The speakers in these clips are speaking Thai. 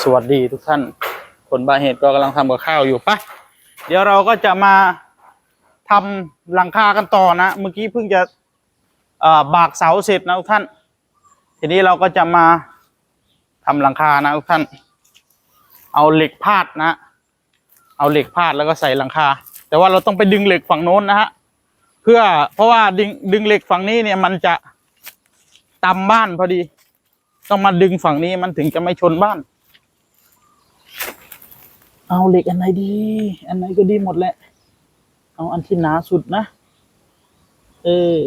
สวัสดีทุกท่าน คนบาเหตุก็กำลังทำกับข้าวอยู่ปะเดี๋ยวเราก็จะมาทำหลังคากันต่อนะ เมื่อกี้เพิ่งจะเอ่อบากเสาเสร็จนะทุกท่าน ทีนี้เราก็จะมาทำหลังคานะทุกท่าน เอาเหล็กพาดนะ เอาเหล็กพาดแล้วก็ใส่หลังคา แต่ว่าเราต้องไปดึงเหล็กฝั่งโน้นนะฮะเพื่อเพราะว่าดึงดึงเหล็กฝั่งนี้เนี่ยมันจะตำบ้านพอดี ต้องมาดึงฝั่งนี้มันถึงจะไม่ชนบ้าน เอาเหล็กอันไหนดี อันไหนก็ดีหมดแหละ เอาอันที่หนาสุดนะ เออ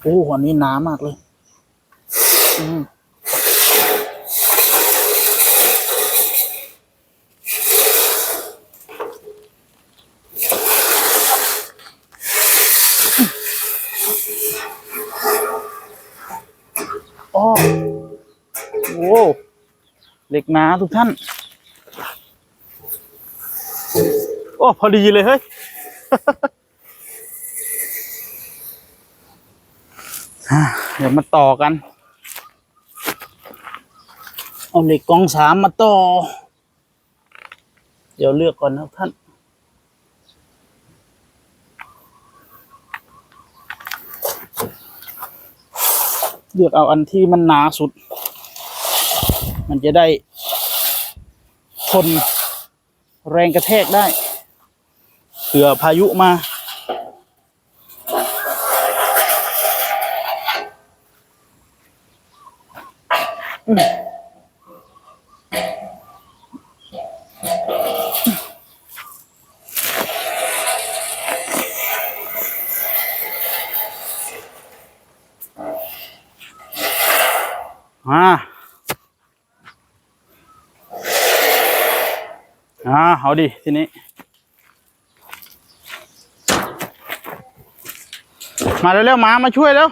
โอ้หัวนี้หนามากเลย เหล็กหนาทุกท่าน โอ้พอดีเลยเฮ้ยอะเดี๋ยวมาต่อกัน เอาเหล็กกองสามมาต่อ เดี๋ยวเลือกก่อนนะท่าน เลือกเอาอันที่มันหนาสุด มันจะได้ทนแรงกระแทกได้เผื่อพายุมา อ่าเอาดิทีนี้ มาเร็วๆมามาช่วยแล้ว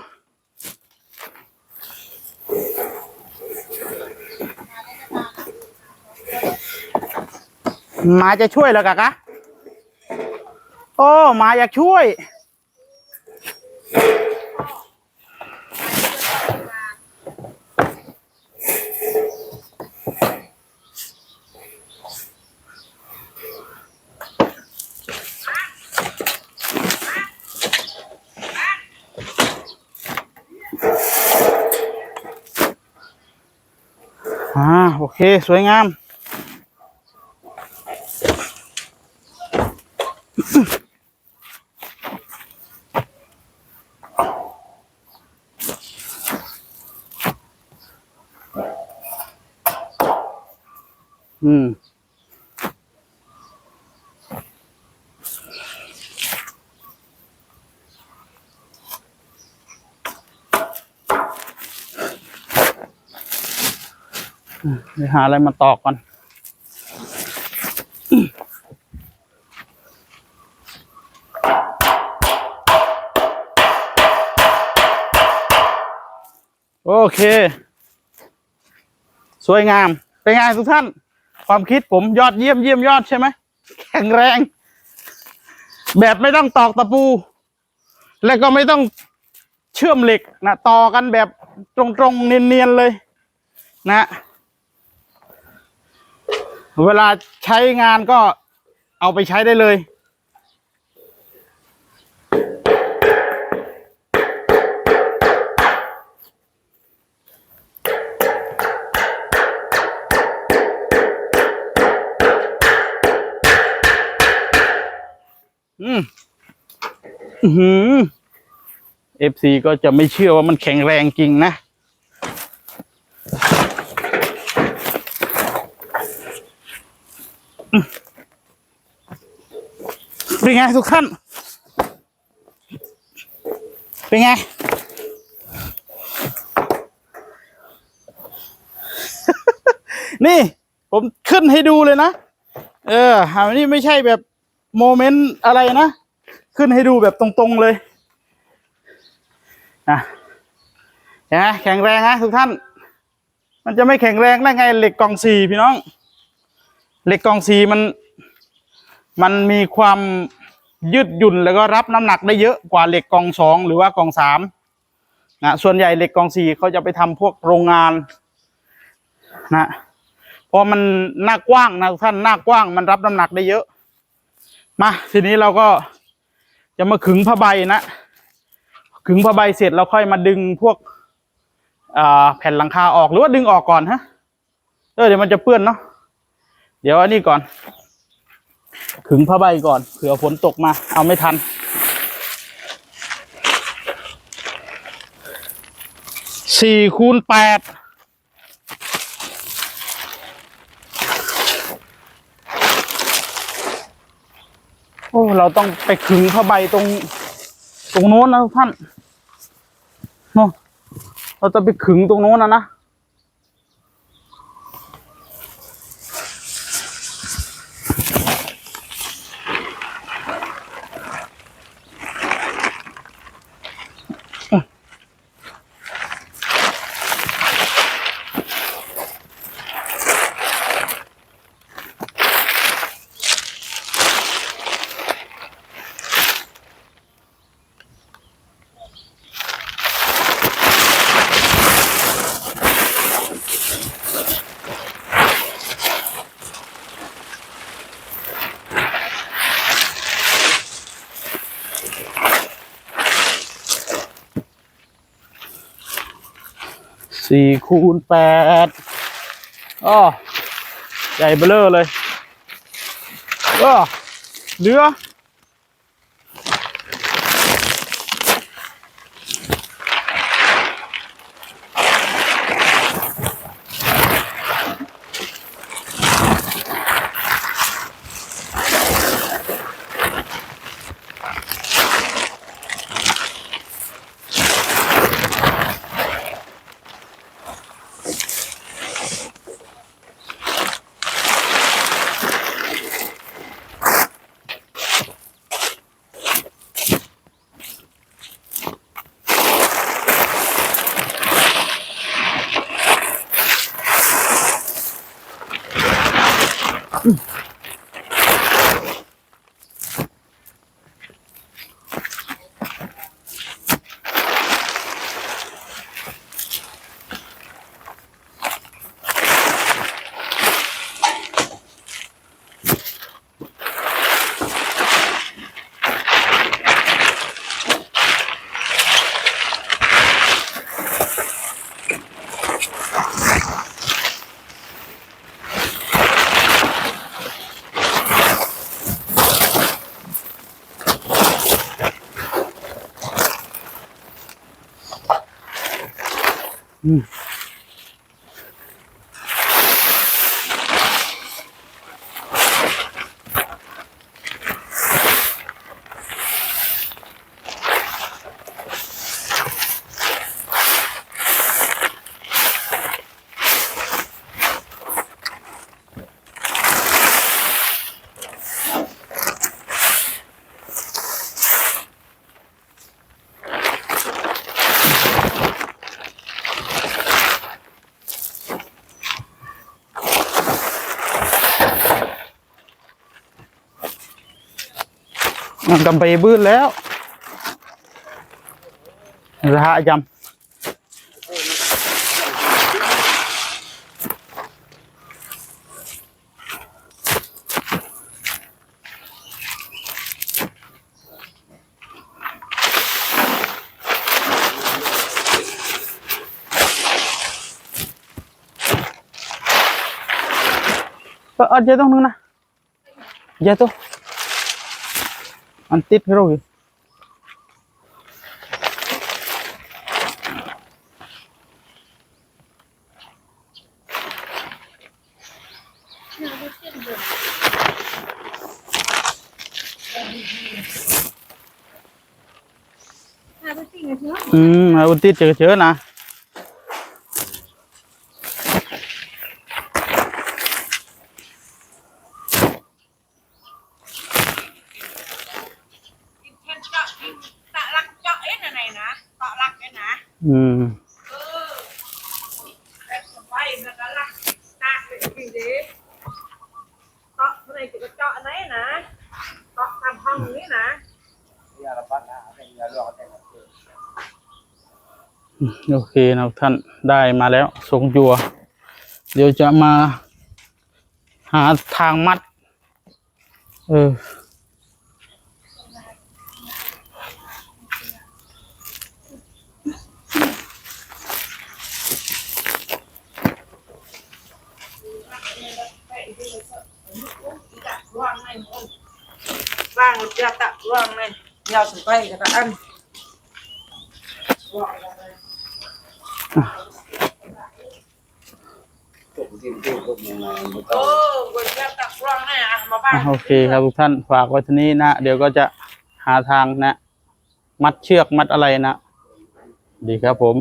หมาจะช่วยเหรอกะกะ โอ้หมาอยากช่วย อ่า โอเค สวยงาม อืม ไปหาอะไรมาตอกก่อนโอเค สวยงาม เป็นไงทุกท่าน ความคิดผมยอดเยี่ยมเยี่ยมยอดใช่ไหม แข็งแรง แบบไม่ต้องตอกตะปู แล้วก็ไม่ต้องเชื่อมเหล็กนะ ต่อกันแบบตรงๆ เนียนๆ เลยนะ เวลาใช้งานก็เอาไปใช้ได้เลย อืมอือหือ FC ก็จะไม่เชื่อว่ามันแข็งแรงจริงนะ เป็นไงทุกท่าน เป็นไง นี่ ผมขึ้นให้ดูเลยนะ เอออันนี้ไม่ใช่แบบโมเมนต์อะไรนะ ขึ้นให้ดูแบบตรงๆเลยนะนไหมแข็งแรงนะทุกท่าน มันจะไม่แข็งแรงได้ไงเหล็กกองสี่พี่น้อง เหล็กกองสี่มัน มันมีความยืดหยุ่นแล้วก็รับน้ำหนักได้เยอะกว่าเหล็กกองสองหรือว่ากองสามนะส่วนใหญ่เหล็กกองสี่เขาจะไปทำพวกโรงงานนะเพราะมันหน้ากว้างนะท่านหน้ากว้างมันรับน้ำหนักได้เยอะ มาทีนี้เราก็จะมาขึงผ้าใบนะขึงผ้าใบเสร็จเราค่อยมาดึงพวกแผ่นหลังคาออกหรือว่าดึงออกก่อนฮะเออเดี๋ยวมันจะเปื้อนเนาะเดี๋ยวอันนี้ก่อน ขึงผ้าใบก่อนเผื่อฝนตกมา เอาไม่ทัน สี่คูณแปดโอ้ เราต้องไปขึงผ้าใบตรง ตรงโน้นนะท่านเนาะเราจะไปขึงตรงโน้นนะนะ สี่คูณแปดอ๋อใหญ่เบ้อเร่อเลยก็เหลือ มันกำไปบื้นแล้วนะฮะยำเออเอาเจ๊ต้องนึงนะเจ๊ตัวอันติดเราอยู่หาไปสิ่งอะเถอะอืมเอาอันติด เจอเจอนะแค่เจาะตะลักเจาะเอ็นอะไรนะเตาะลักเอ็นนะ อืม เออแต่สบายมันก็ลักตากไปทีเดียวเตาะเท่าไหร่จะเจาะอันไหนนะ ห้องนี้ นะโอเคนะท่านได้มาแล้วทรงจัว เดี๋ยวจะมาหาทางมัด เออ บ้างจะตักว่างเลยยาวสุดไปกระอัน โอ้กจะตักว่าง เลยอะมาบ้างอะโอเคครับทุกท่านฝากไว้ที่นี้นะ เดี๋ยวก็จะหาทางนะ มัดเชือกมัดอะไรนะ ดีครับผม